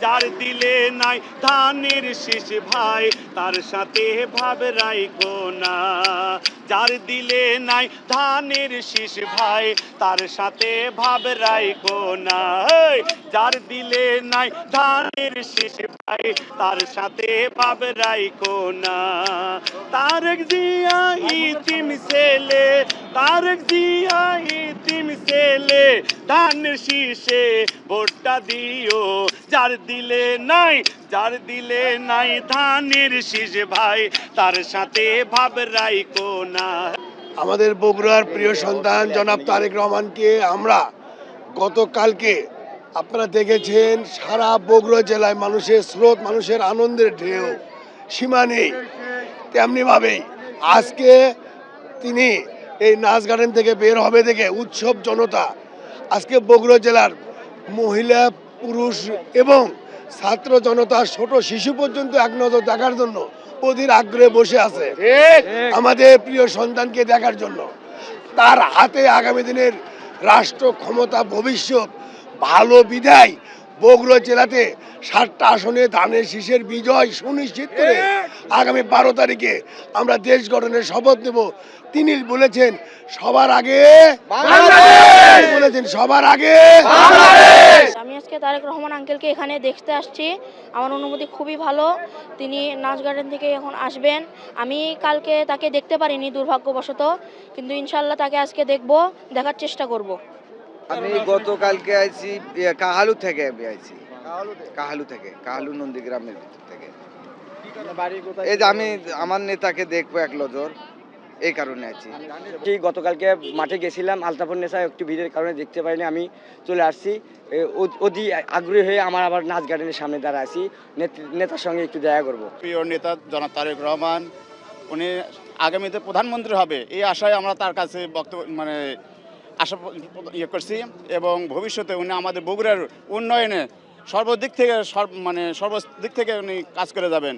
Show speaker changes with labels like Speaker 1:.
Speaker 1: যার দিলে নাই ধানের শীষ ভাই, তার সাথে ভাব রাইকো না। যার দিলে নাই ধানের শীষ ভাই, তার সাথে ভাব রাইকো না। যার দিলে নাই ধানের শীষ ভাই, তার সাথে ভাব রাইকো না। তার জিয়া ইতিম ছেলে তারক জিয়া ইতিম ছেলে ধানের শীষে ভোটটা দিও। যার দিলে নাই, যার দিলে নাই ধানের শীষ ভাই, তার সাথে ভাব রাইকো না।
Speaker 2: আমাদের বগুড়ার প্রিয় সন্তান জনাব তারেক রহমানকে আমরা গতকালকে আপনারা দেখেছেন, সারা বগুড়া জেলায় মানুষের স্রোত, মানুষের আনন্দের ঢেউ, সীমা নেই। তেমনিভাবেই আজকে তিনি এই নাচ গার্ডেন থেকে বের হবে দেখে উৎসব জনতা আজকে বগুড়া জেলার মহিলা পুরুষ এবং ছাত্র জনতা ছোট শিশু পর্যন্ত এক নজর দেখার জন্য অধীর আগ্রহে বসে আছে আমাদের প্রিয় সন্তানকে দেখার জন্য। তার হাতে আগামী দিনের রাষ্ট্র ক্ষমতা ভবিষ্যৎ ভালো বিদায় বগুড়া জেলাতে ষাটটা আসনে ধানের শীষের বিজয় সুনিশ্চিত করে আগামী বারো তারিখে আমরা দেশ গঠনের শপথ নেব। তিনি বলেছেন সবার আগে বলেছেন সবার আগে
Speaker 3: আমি আজকে তারেক রহমান আঙ্কেলকে এখানে দেখতে আসছি। আমার অনুমতি খুবই ভালো। তিনি নাচ গার্ডেন থেকে এখন আসবেন। আমি কালকে তাকে দেখতে পারিনি দুর্ভাগ্যবশত। কিন্তু ইনশাল্লাহ তাকে আজকে দেখব দেখার চেষ্টা করব।
Speaker 4: আমি গতকালকে আইছি কাহালু থেকে আমি আইছি। কাহালু থেকে? কাহালু নন্দীগ্রামের ভিতর থেকে। এই যে আমি আমার নেতাকে দেখব এক নজর এই কারণে আছি
Speaker 5: ঠিক গতকালকে মাঠে গেছিলাম আলতাপুর নেশা একটু ভিড়ের কারণে দেখতে পাইনি আমি চলে আসছি। অধি আগ্রহী হয়ে আমার আবার নাচ গার্ডেনের সামনে দাঁড়া আছি নেতার সঙ্গে একটু দেখা করব।
Speaker 6: প্রিয় নেতা জনাব তারেক রহমান উনি আগামীতে প্রধানমন্ত্রী হবে এই আশায় আমরা তার কাছে বক্তব্য মানে আশা ইয়ে করছি এবং ভবিষ্যতে উনি আমাদের বগুড়ার উন্নয়নে সর্বদিক থেকে মানে সর্বদিক থেকে উনি কাজ করে যাবেন।